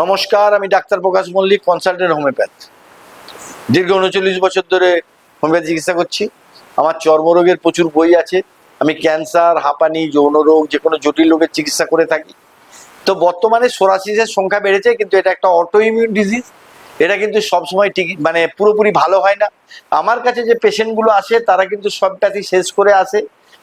নমস্কার, আমি doctor Prakash Mallick, consultant homeopath. দীর্ঘ উনচল্লিশ বছর ধরে হোমিওপ্যাথি চিকিৎসা করছি। আমার চর্মরোগের প্রচুর বই আছে। আমি ক্যান্সার, হাঁপানি, যৌন রোগ যে কোনো জটিল রোগের চিকিৎসা করে থাকি। তো বর্তমানে সোরাসিসের সংখ্যা বেড়েছে, কিন্তু এটা একটা অটো ইমিউন ডিজিজ এটা কিন্তু সবসময় ঠিক মানে পুরোপুরি ভালো হয় না। আমার কাছে যে পেশেন্টগুলো আসে, তারা কিন্তু সব ব্যাধি শেষ করে আসে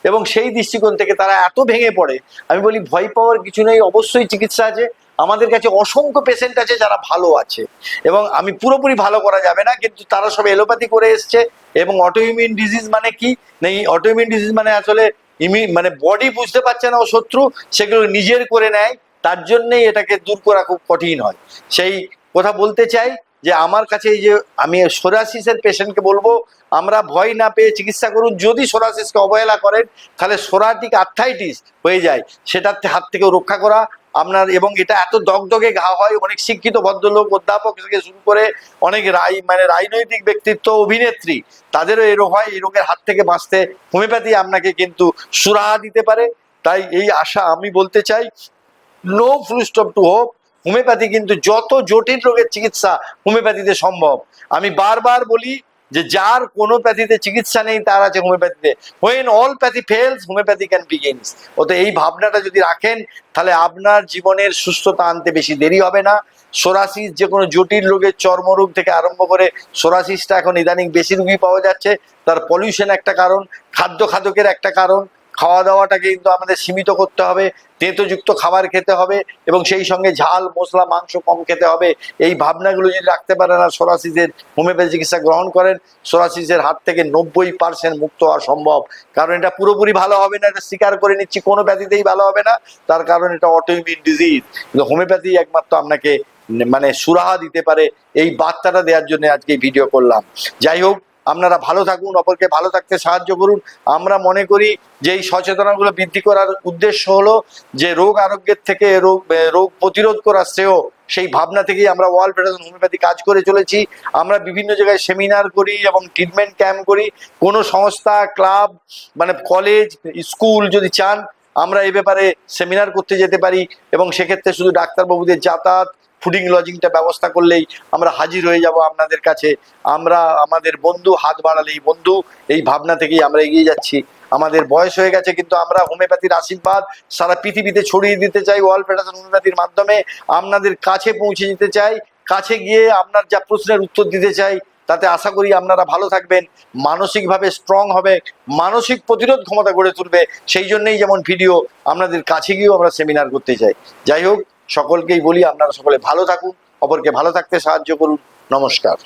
এবং সেই দৃষ্টিকোণ থেকে তারা এত ভেঙে পড়ে। আমি বলি, ভয় পাওয়ার কিছু নেই, অবশ্যই চিকিৎসা আছে। আমাদের কাছে অসংখ্য পেশেন্ট আছে যারা ভালো আছে। এবং আমি পুরোপুরি ভালো করা যাবে না, কিন্তু তারা সব এলোপ্যাথি করে এসছে। এবং অটোইমিউন ডিজিজ মানে কি? নেই অটোইমিউন ডিজিজ মানে আসলে ইমি মানে বডি বুঝতে পারছে না ও শত্রু, সেগুলো নিজের করে নেয়। তার জন্যই এটাকে দূর করা খুব কঠিন হয়। সেই কথা বলতে চাই যে আমার কাছে এই যে আমি সোরাসিসের পেশেন্টকে বলব, আমরা ভয় না পেয়ে চিকিৎসা করুন। যদি সোরাসিসকে অবহেলা করেন, তাহলে সোরাটিক আর্থাইটিস হয়ে যায়। সেটার হাত থেকে রক্ষা করা আপনার এবং এটা এত দগদগে ঘা হয়, অনেক শিক্ষিত ভদ্রলোক, অধ্যাপক থেকে শুরু করে অনেক রাই মানে রাজনৈতিক ব্যক্তিত্ব, অভিনেত্রী, তাদেরও এই হয়, এই রোগের হাত থেকে বাঁচতে হোমিওপ্যাথি আপনাকে কিন্তু সুরাহা দিতে পারে। তাই এই আশা আমি বলতে চাই no full stop to hope homeopathy কিন্তু যত জটিল রোগের চিকিৎসা হোমিওপ্যাথিতে সম্ভব। আমি বারবার বলি যে যার কোনো প্যাথিতে চিকিৎসা নেই, তার আছে হোমিওপ্যাথিতে। When all pathy fails homeopathy can begins তো এই ভাবনাটা যদি রাখেন, তাহলে আপনার জীবনের সুস্থতা আনতে বেশি দেরি হবে না। সোরাসিস যে কোনো জটিল রোগের চর্মরোগ থেকে আরম্ভ করে সোরাসিসটা এখন ইদানিং বেশি রুগী পাওয়া যাচ্ছে। তার পলিউশন একটা কারণ, খাদ্য খাদকের একটা কারণ। খাওয়া দাওয়াটাকে কিন্তু আমাদের সীমিত করতে হবে, তেঁতোযুক্ত খাবার খেতে হবে এবং সেই সঙ্গে ঝাল, মশলা, মাংস কম খেতে হবে। এই ভাবনাগুলো যদি রাখতে পারেন আর সোরাসিসের হোমিওপ্যাথি চিকিৎসা গ্রহণ করেন, সোরাসিসের হাত থেকে নব্বই পার্সেন্ট মুক্ত হওয়া সম্ভব। কারণ এটা পুরোপুরি ভালো হবে না, এটা স্বীকার করে নিচ্ছি, কোনো ব্যাধিতেই ভালো হবে না। তার কারণ এটা অটোইমিউন ডিজিজ কিন্তু হোমিওপ্যাথি একমাত্র আপনাকে মানে সুরাহা দিতে পারে, এই বার্তাটা দেওয়ার জন্য আজকে ভিডিও করলাম। যাই হোক আপনারা ভালো থাকুন, অপরকে ভালো থাকতে সাহায্য করুন। আমরা মনে করি যে এই সচেতনাগুলো বৃদ্ধি করার উদ্দেশ্য হলো যে রোগ আরোগ্যের থেকে রোগ রোগ প্রতিরোধ করা শ্রেয়, সেই ভাবনা থেকেই আমরা ওয়ার্ল্ড ফেডারেশন হোমিওপ্যাথি কাজ করে চলেছি। আমরা বিভিন্ন জায়গায় সেমিনার করি এবং ট্রিটমেন্ট ক্যাম্প করি। কোনো সংস্থা, ক্লাব মানে কলেজ, স্কুল যদি চান, আমরা এ ব্যাপারে সেমিনার করতে যেতে পারি এবং সেক্ষেত্রে শুধু ডাক্তারবাবুদের যাতায়াত ফুডিং লজিংটা ব্যবস্থা করলেই আমরা হাজির হয়ে যাব আপনাদের কাছে। আমরা, আমাদের বন্ধু হাত বাড়ালেই বন্ধু, এই ভাবনা থেকেই আমরা এগিয়ে যাচ্ছি। আমাদের বয়স হয়ে গেছে, কিন্তু আমরা হোমিওপ্যাথির আশীর্বাদ সারা পৃথিবীতে ছড়িয়ে দিতে চাই, ওয়ার্ল্ড ফেডারেশন হোমিওপ্যাথির মাধ্যমে। আপনাদের কাছে পৌঁছে দিতে চাই, কাছে গিয়ে আপনার যা প্রশ্নের উত্তর দিতে চাই, তাতে আশা করি আপনারা ভালো থাকবেন, মানসিকভাবে স্ট্রং হবে, মানসিক প্রতিরোধ ক্ষমতা গড়ে তুলবে। সেই জন্যই যেমন ভিডিও আপনাদের কাছে গিয়েও আমরা সেমিনার করতে চাই। যাই হোক সকলকেই বলি আপনারা সকলে ভালো থাকুন অপরকে ভালো থাকতে সাহায্য করুন। নমস্কার।